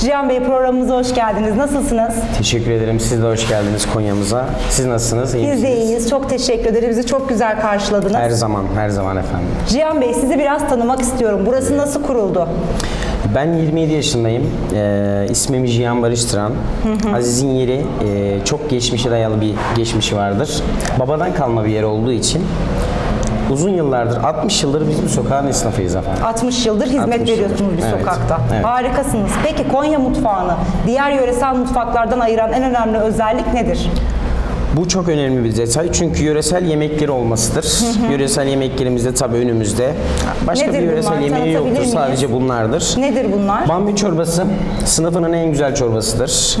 Cihan Bey programımıza hoş geldiniz. Nasılsınız? Teşekkür ederim. Siz de hoş geldiniz Konya'mıza. Siz nasılsınız? İyi Biz de misiniz? iyiyiz. Çok teşekkür ederiz. Bizi çok güzel karşıladınız. Her zaman, her zaman efendim. Cihan Bey sizi biraz tanımak istiyorum. Burası nasıl kuruldu? Ben 27 yaşındayım. Ee, ismim Cihan Barıştıran. Aziz'in yeri e, çok geçmişe dayalı bir geçmişi vardır. Babadan kalma bir yer olduğu için uzun yıllardır, 60 yıldır biz bu sokağın esnafıyız efendim. 60 yıldır hizmet 60 yıldır. veriyorsunuz bir Evet, sokakta. evet. Harikasınız. Peki Konya mutfağını diğer yöresel mutfaklardan ayıran en önemli özellik nedir? Bu çok önemli bir detay çünkü yöresel yemekleri olmasıdır. Yöresel yemeklerimiz de tabii önümüzde. Başka Nedir bir yöresel bunlar? yemeği yoktur. miyiz? Sadece bunlardır. Nedir bunlar? Bamya çorbası sınıfının en güzel çorbasıdır.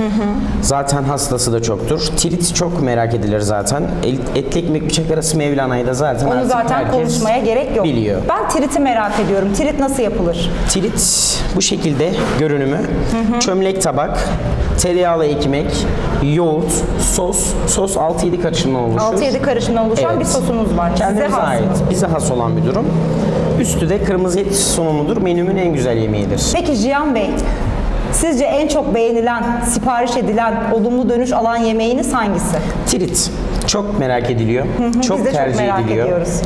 Zaten hastası da çoktur. Tirit çok merak edilir zaten. Etli ekmek bıçak arası Mevlana'yı da zaten Onu artık zaten konuşmaya gerek yok. biliyor. Ben triti merak ediyorum. Trit nasıl yapılır? Tirit bu şekilde görünümü. Çömlek tabak, tereyağlı ekmek, yoğurt, sos. Sos 6-7 karışımdan oluşur. 6-7 karışımdan oluşan Evet. bir sosunuz var. Size Kendimize has ait, bize has olan bir durum. Üstü de kırmızı et sunumudur. Menümün en güzel yemeğidir. Peki Cihan Bey, sizce en çok beğenilen, sipariş edilen, olumlu dönüş alan yemeğiniz hangisi? Tirit çok merak ediliyor. Çok Biz de çok tercih merak ediliyor. ediyoruz.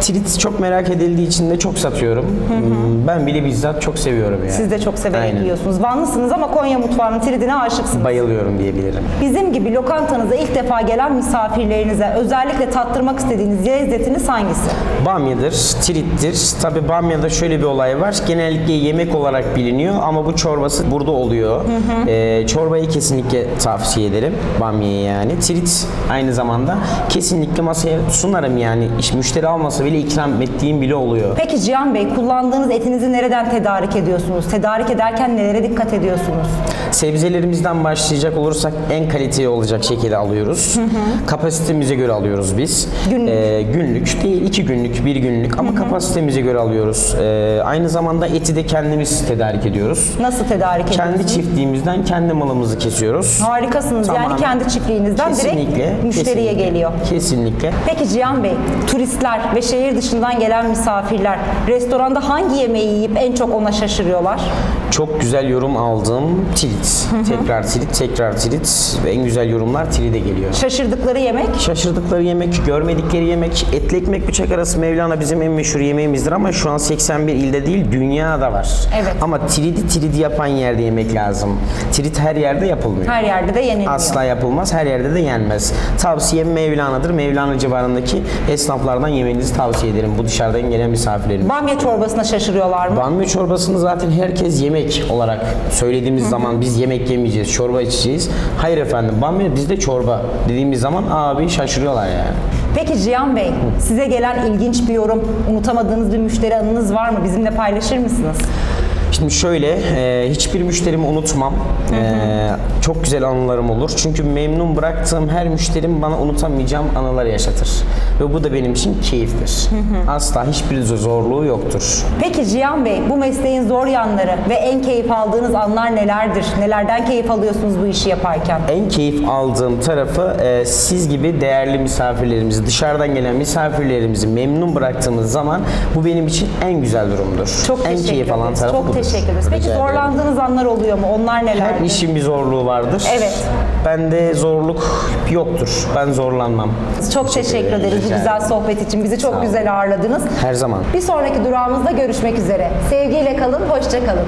Tirit çok merak edildiği için de çok satıyorum. Hmm, Ben bile bizzat çok seviyorum yani. Siz de çok severek Aynen. yiyorsunuz. Vanlısınız ama Konya mutfağının tritine aşıksınız. Bayılıyorum diyebilirim. Bizim gibi lokantanıza ilk defa gelen misafirlerinize özellikle tattırmak istediğiniz lezzetiniz hangisi? Bamyadır, tirittir. Tabi bamyada şöyle bir olay var. Genellikle yemek olarak biliniyor ama bu çorbası burada oluyor. Ee, çorbayı kesinlikle tavsiye ederim. Bamyayı yani. Tirit aynı zamanda kesinlikle masaya sunarım yani. İş müşteri almasa bile ikram ettiğim bile oluyor. Peki Cihan Bey, kullandığınız etinizi nereden tedarik ediyorsunuz? Tedarik ederken nelere dikkat ediyorsunuz? Sebzelerimizden başlayacak olursak en kaliteli olacak şekilde alıyoruz. Kapasitemize göre alıyoruz biz. Günlük. Ee, günlük değil, iki günlük, bir günlük ama kapasitemize göre alıyoruz. Ee, aynı zamanda eti de kendimiz tedarik ediyoruz. Nasıl tedarik ediyorsunuz? Kendi çiftliğimizden kendi malımızı kesiyoruz. Harikasınız. Yani Tamamen. kendi çiftliğinizden Kesinlikle. direkt müşteriye kesinlikle, geliyor. Kesinlikle. Peki Cihan Bey, turistler ve şehir dışından gelen misafirler restoranda hangi yemeği yiyip en çok ona şaşırıyorlar? Çok güzel yorum aldığım tirit. Tekrar tirit, tekrar tirit ve en güzel yorumlar tiride geliyor. Şaşırdıkları yemek? Şaşırdıkları yemek, görmedikleri yemek, etli ekmek bıçak arası Mevlana bizim en meşhur yemeğimizdir ama şu an 81 ilde değil dünyada var. Evet. Ama tridi tridi yapan yerde yemek lazım. Trit her yerde yapılmıyor. Her yerde de yeniliyor. Asla yapılmaz, her yerde de yenmez. Tavsiyem Mevlana'dır. Mevlana civarındaki esnaflardan yemenizi tavsiye ederim. Bu dışarıdan gelen misafirlerin. Bamya çorbasına şaşırıyorlar mı? Bamya çorbasını zaten herkes yemek olarak söylediğimiz zaman biz yemek yemeyeceğiz, çorba içeceğiz. Hayır efendim, bamya bizde çorba dediğimiz zaman abi şaşırıyorlar yani. Peki Cihan Bey, size gelen ilginç bir yorum, unutamadığınız bir müşteri anınız var mı? Bizimle paylaşır mısınız? Şimdi şöyle, e, hiçbir müşterimi unutmam. E, çok güzel anılarım olur. Çünkü memnun bıraktığım her müşterim bana unutamayacağım anılar yaşatır. Ve bu da benim için keyiftir. Asla hiçbir zorluğu yoktur. Peki Cihan Bey, bu mesleğin zor yanları ve en keyif aldığınız anlar nelerdir? Nelerden keyif alıyorsunuz bu işi yaparken? En keyif aldığım tarafı e, siz gibi değerli misafirlerimizi, dışarıdan gelen misafirlerimizi memnun bıraktığımız zaman bu benim için en güzel durumdur. Çok en keyif alan tarafı Çok budur. Teşekkür ederiz. Peki Rica ederim. zorlandığınız anlar oluyor mu? Onlar neler? Her işin bir zorluğu vardır. Evet. Bende zorluk yoktur. Ben zorlanmam. Çok teşekkür ederiz bu Rica güzel ederim. sohbet için. Bizi çok olun. güzel ağırladınız. Her zaman. Bir sonraki durağımızda görüşmek üzere. Sevgiyle kalın, hoşça kalın.